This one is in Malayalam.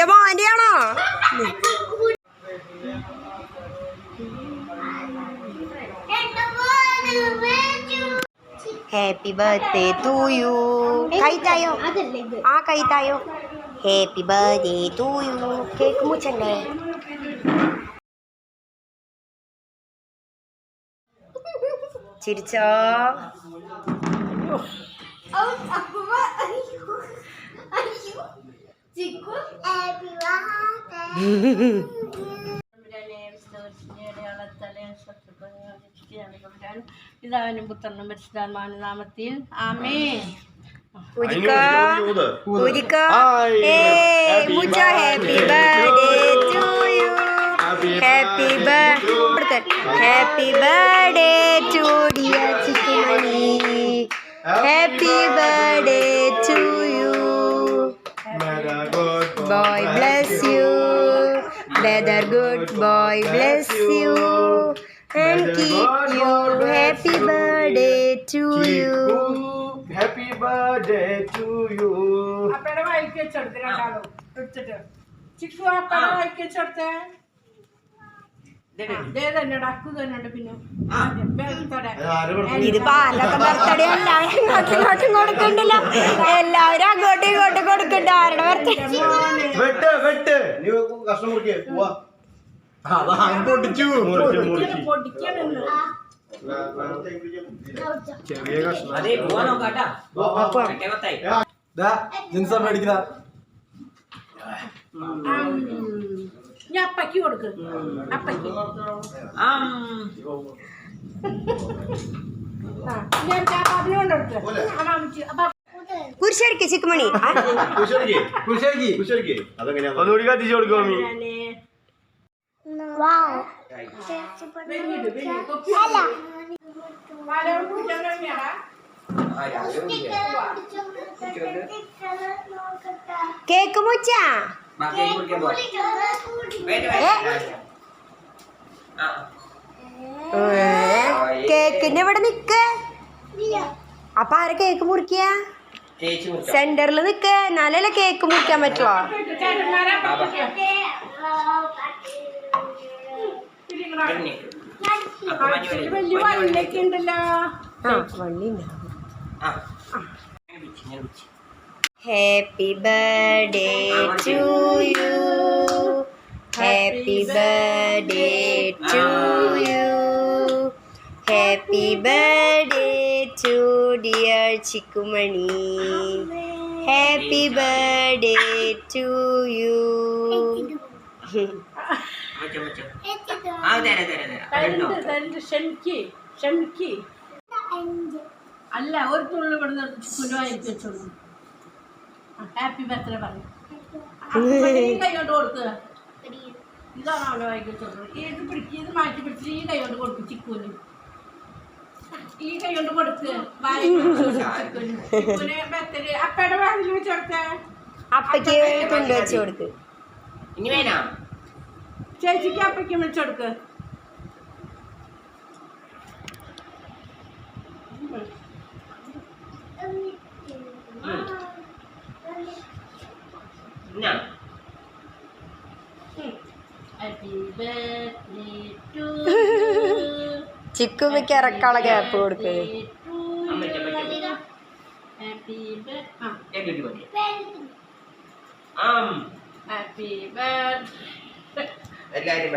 നിന്റെ മോന്റെ ആണോ ഹാപ്പി ബർത്ത്ഡേ ടു യു കൈത്തായോ? ആ കൈത്തായോ. Happy birthday to you cake മുച്ചണ്ടേ ചിരിച്ചോ പിതാവിനും പുത്രനും പരിശുദ്ധാത്മാവിന്റെ നാമത്തിൽ മുച്ച happy happy birthday to dear Chikkumani happy birthday to better good boy bless you. And keep you happy birthday to you. Happy birthday to you. അപ്പയുടെ വായിക്ക് വെച്ചെടുത്ത് രണ്ടാളും. എടുത്തിട്ട്. ചിക്കു അപ്പയുടെ വായിക്ക് വെച്ചെടുത്തേ. ഇതിപ്പോ ആരുടെ ബർത്ത്ഡേ അല്ല അങ്ങോട്ടും ഇങ്ങോട്ടും കൊടുക്കണ്ടല്ലോ എല്ലാവരും അങ്ങോട്ടും ഇങ്ങോട്ടും കൊടുക്കണ്ട ആരുടെ ബർത്ത്ഡേ. വെട്ട് വെട്ട്. നീ കഷ്ണം മുറിക്കേ. പോവാ അതാ പൊട്ടിച്ചു. ചെറിയ കഷ്ണം. മേടിക്കുന്ന. ഞാൻ അപ്പയ്ക്ക് കൊടുക്ക്. അപ്പയ്ക്ക്. ഞാൻ ചാപ്പാത്തിന് കൊണ്ടെടുക്ക് അമ്മ അപ്പൊ കുരിശടിക്ക് ചിക്കുമണി. ഒന്നുകൂടി കത്തിച്ചു കൊടുക്കും മമ്മി. കേക്ക് മുച്ച കേക്കിന്റെ ഇവിടെ നിക്ക്. അപ്പൊ ആരെ കേക്ക് മുറിക്കുക മുറിച്ചോ. സെന്ററിൽ നിക്ക്. എന്നാലല്ലേ കേക്ക് മുറിക്കാൻ പറ്റുമോ. Happy birthday to you happy birthday to you happy birthday to dear Chikkumani happy birthday to you അല്ല ഒരു തുള്ളി കുലുവായിരിക്കും വെച്ചോളൂ. ഹാപ്പി ബർത്ത്ഡേ പറഞ്ഞു കൈകൊണ്ട് കൊടുക്കുക ഇതാണ് അവനെ വായിക്കുന്നത് ഏത് ഇത് പിടിക്ക് ഇത് മാറ്റി പിടിച്ച് ഈ കൈ കൊണ്ട് കൊടുക്കും ചിക്കൂന്. ഈ കൈ കൊണ്ട് ബർത്ത്ഡേ. അപ്പയുടെ വാതിൽ വെച്ച് കൊടുത്തേ അപ്പയ്ക്ക് തുണ്ട് വെച്ച് കൊടുക്ക്. ഇനി വേണോ? ചേച്ചിക്ക് അപ്പയ്ക്കും വെച്ച് കൊടുക്ക്. ബർത്ത്ഡേ ടു ചിക്കുമിക്ക് ഇറക്കാനുള്ള ഗ്യാപ്പ് കൊടുക്കേ. എല്ലാരും